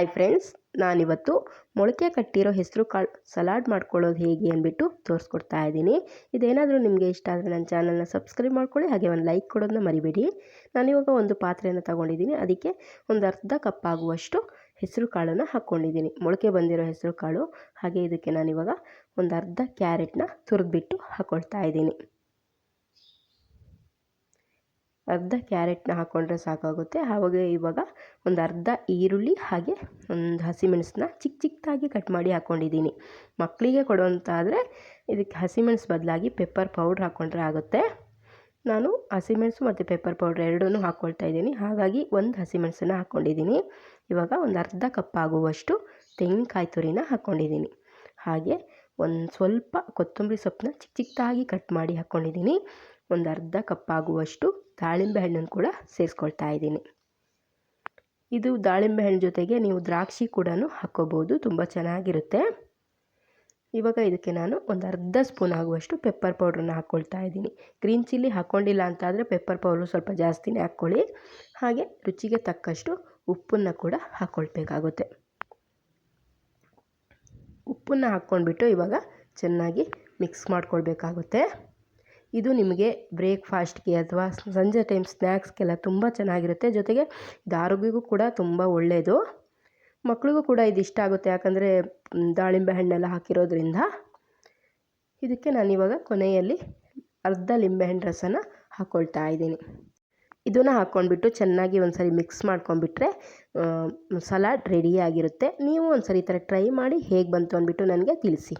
Hi friends ನಾನಿವತ್ತು ಮೊಳಕೆ ಕಟ್ಟಿರೋ ಹೆಸರು ಕಾಳು, ಸಲಾಡ್ ಮಾಡ್ಕೊಳ್ಳೋದು ಹೇಗೆ ಅಂದ್ಬಿಟ್ಟು ತೋರಿಸ್ಕೊಡ್ತಾ ಇದ್ದೀನಿ. ಇದೇನಾದರೂ ನಿಮಗೆ ಇಷ್ಟ ಆದರೆ ನನ್ನ ಚಾನಲ್ನ ಸಬ್ಸ್ಕ್ರೈಬ್ ಮಾಡ್ಕೊಳ್ಳಿ, ಹಾಗೆ ಒಂದು ಲೈಕ್ ಕೊಡೋದನ್ನ ಮರಿಬೇಡಿ. ನಾನಿವಾಗ ಒಂದು ಪಾತ್ರೆಯನ್ನು ತಗೊಂಡಿದ್ದೀನಿ, ಅದಕ್ಕೆ ಒಂದು ಅರ್ಧ ಕಪ್ ಆಗುವಷ್ಟು ಹೆಸರು ಕಾಳನ್ನು ಹಾಕ್ಕೊಂಡಿದ್ದೀನಿ. ಮೊಳಕೆ ಬಂದಿರೋ ಹೆಸರು ಕಾಳು, ಹಾಗೆ ಇದಕ್ಕೆ ನಾನಿವಾಗ ಒಂದು ಅರ್ಧ ಕ್ಯಾರೆಟ್ನ ತುರಿದ್ಬಿಟ್ಟು ಹಾಕ್ಕೊಳ್ತಾ ಇದ್ದೀನಿ. ಅರ್ಧ ಕ್ಯಾರೆಟ್ನ ಹಾಕ್ಕೊಂಡ್ರೆ ಸಾಕಾಗುತ್ತೆ. ಹಾಗೆ ಇವಾಗ ಒಂದು ಅರ್ಧ ಈರುಳ್ಳಿ ಹಾಗೆ ಒಂದು ಹಸಿಮೆಣಸನ್ನ ಚಿಕ್ಕ ಚಿಕ್ಕದಾಗಿ ಕಟ್ ಮಾಡಿ ಹಾಕ್ಕೊಂಡಿದ್ದೀನಿ ಮಕ್ಕಳಿಗೆ ಕೊಡುವಂತಾದರೆ ಇದಕ್ಕೆ ಹಸಿಮೆಣಸು ಬದಲಾಗಿ ಪೆಪ್ಪರ್ ಪೌಡ್ರ್ ಹಾಕ್ಕೊಂಡ್ರೆ ಆಗುತ್ತೆ. ನಾನು ಹಸಿಮೆಣಸು ಮತ್ತು ಪೆಪ್ಪರ್ ಪೌಡ್ರ್ ಎರಡೂ ಹಾಕ್ಕೊಳ್ತಾ ಇದ್ದೀನಿ. ಹಾಗಾಗಿ ಒಂದು ಹಸಿಮೆಣಸನ್ನು ಹಾಕ್ಕೊಂಡಿದ್ದೀನಿ ಇವಾಗ ಒಂದು ಅರ್ಧ ಕಪ್ ಆಗುವಷ್ಟು ತೆಂಗಿನಕಾಯಿ ತುರಿನ ಹಾಕ್ಕೊಂಡಿದ್ದೀನಿ ಹಾಗೆ ಒಂದು ಸ್ವಲ್ಪ ಕೊತ್ತಂಬರಿ ಸೊಪ್ಪನ್ನ ಚಿಕ್ಕ ಚಿಕ್ಕದಾಗಿ ಕಟ್ ಮಾಡಿ ಹಾಕ್ಕೊಂಡಿದ್ದೀನಿ ಒಂದು ಅರ್ಧ ಕಪ್ ಆಗುವಷ್ಟು ದಾಳಿಂಬೆ ಹಣ್ಣನ್ನು ಕೂಡ ಸೇರಿಸ್ಕೊಳ್ತಾ ಇದ್ದೀನಿ. ಇದು ದಾಳಿಂಬೆ ಹಣ್ಣು ಜೊತೆಗೆ ನೀವು ದ್ರಾಕ್ಷಿ ಕೂಡ ಹಾಕ್ಕೋಬೋದು, ತುಂಬ ಚೆನ್ನಾಗಿರುತ್ತೆ. ಇವಾಗ ಇದಕ್ಕೆ ನಾನು ಒಂದು ಅರ್ಧ ಸ್ಪೂನ್ ಆಗುವಷ್ಟು ಪೆಪ್ಪರ್ ಪೌಡ್ರನ್ನ ಹಾಕ್ಕೊಳ್ತಾ ಇದ್ದೀನಿ. ಗ್ರೀನ್ ಚಿಲ್ಲಿ ಹಾಕ್ಕೊಂಡಿಲ್ಲ ಅಂತಾದರೆ ಪೆಪ್ಪರ್ ಪೌಡ್ರು ಸ್ವಲ್ಪ ಜಾಸ್ತಿನೇ ಹಾಕ್ಕೊಳ್ಳಿ. ಹಾಗೆ ರುಚಿಗೆ ತಕ್ಕಷ್ಟು ಉಪ್ಪನ್ನು ಕೂಡ ಹಾಕ್ಕೊಳ್ಬೇಕಾಗುತ್ತೆ. ಉಪ್ಪನ್ನು ಹಾಕ್ಕೊಂಡ್ಬಿಟ್ಟು ಇವಾಗ ಚೆನ್ನಾಗಿ ಮಿಕ್ಸ್ ಮಾಡ್ಕೊಳ್ಬೇಕಾಗುತ್ತೆ. ಇದು ನಿಮಗೆ ಬ್ರೇಕ್ಫಾಸ್ಟ್ಗೆ ಅಥವಾ ಸಂಜೆ ಟೈಮ್ ಸ್ನ್ಯಾಕ್ಸ್ಗೆಲ್ಲ ತುಂಬ ಚೆನ್ನಾಗಿರುತ್ತೆ. ಜೊತೆಗೆ ಇದು ಆರೋಗ್ಯಕ್ಕೂ ಕೂಡ ತುಂಬ ಒಳ್ಳೆಯದು ಮಕ್ಕಳಿಗೂ ಕೂಡ ಇದು ಇಷ್ಟ ಆಗುತ್ತೆ. ಯಾಕಂದರೆ ದಾಳಿಂಬೆ ಹಣ್ಣೆಲ್ಲ ಹಾಕಿರೋದ್ರಿಂದ. ಇದಕ್ಕೆ ನಾನಿವಾಗ ಕೊನೆಯಲ್ಲಿ ಅರ್ಧ ಲಿಂಬೆಹಣ್ಣು ರಸನ ಹಾಕ್ಕೊಳ್ತಾ ಇದ್ದೀನಿ. ಇದನ್ನು ಹಾಕ್ಕೊಂಡ್ಬಿಟ್ಟು ಚೆನ್ನಾಗಿ ಒಂದು ಸರಿ ಮಿಕ್ಸ್ ಮಾಡ್ಕೊಂಡ್ಬಿಟ್ರೆ ಸಲಾಡ್ ರೆಡಿಯಾಗಿರುತ್ತೆ ನೀವು ಒಂದು ಸರಿ ಈ ಥರ ಟ್ರೈ ಮಾಡಿ ಹೇಗೆ ಬಂತು ಅಂದ್ಬಿಟ್ಟು ನನಗೆ ತಿಳಿಸಿ.